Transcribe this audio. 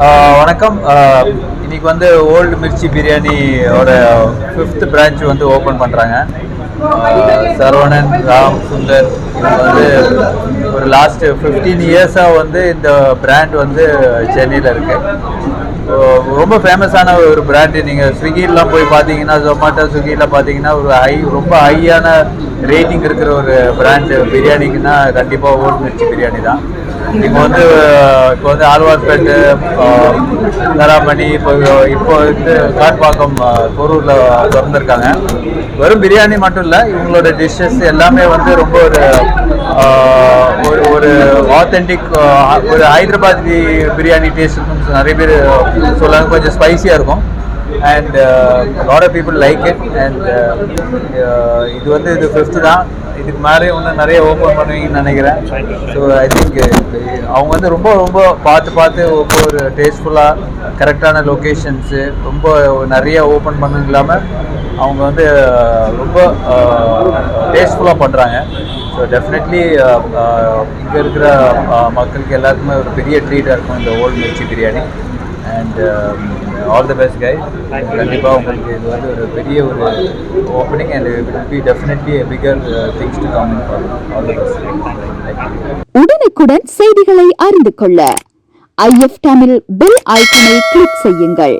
வணக்கம். இன்னைக்கு வந்து ஓல்டு மிர்ச்சி பிரியாணியோட ஃபிஃப்த் பிரான்ச் வந்து ஓப்பன் பண்ணுறாங்க சரவணன் ராம் சுந்தர் இவங்க வந்து ஒரு லாஸ்ட் ஃபிஃப்டீன் இயர்ஸாக வந்து இந்த பிராண்ட் வந்து சென்னையில் இருக்குது ரொம்ப ஃபேமஸான ஒரு பிராண்டு நீங்கள் ஸ்விக்கிலாம் போய் பார்த்தீங்கன்னா ஜொமேட்டோ ஸ்விக்கியில் பார்த்தீங்கன்னா ஒரு ஹை ரொம்ப ஹையான ரேட்டிங் இருக்கிற ஒரு பிராண்டு பிரியாணிக்குன்னா கண்டிப்பாக ஓல்டு மிர்ச்சி பிரியாணி தான் இப்போ வந்து இப்போ வந்து ஆழ்வார்பேட்டு ஆஹ், தராமணி இப்போ இப்போ வந்து காட்பாக்கம் ஆஹ், திறந்துருக்காங்க. வெறும் பிரியாணி மட்டும் இல்லை இவங்களோட டிஷ்ஷஸ் எல்லாமே வந்து ரொம்ப ஒரு ஒரு ஒரு ஆத்தென்டிக் ஒரு ஹைதராபாத் பிரியாணி டேஸ்ட் நிறைய பேர் சொல்லுவாங்க கொஞ்சம் ஸ்பைசியாக இருக்கும். And lot of people like it and இது வந்து இது ஃபிஃப்த்து தான். இதுக்கு மேலே இன்னும் நிறைய ஓப்பன் பண்ணுவீங்கன்னு நினைக்கிறேன். ஸோ ஐ திங்க் அவங்க வந்து ரொம்ப ரொம்ப பார்த்து பார்த்து ஒவ்வொரு டேஸ்ட்ஃபுல்லாக கரெக்டான லொக்கேஷன்ஸு ரொம்ப நிறைய ஓப்பன் பண்ணது இல்லாமல் அவங்க வந்து uh, ரொம்ப டேஸ்ட்ஃபுல்லாக பண்ணுறாங்க ஸோ டெஃபினெட்லி இங்கே இருக்கிற uh, மக்களுக்கு எல்லாருக்குமே ஒரு பெரிய ட்ரீட்டாக இருக்கும் இந்த old Mirchi biryani and all the best கை கண்டிப்பாக உங்களுக்கு இது வந்து ஒரு பெரிய ஒரு opening and it be definitely bigger things to come for all the best உடனுக்குடன் செய்திகளை அறிந்து கொள்ள. ஐஎஃப் தமிழ் பெல் ஐக்கனை கிளிக் செய்யுங்கள்.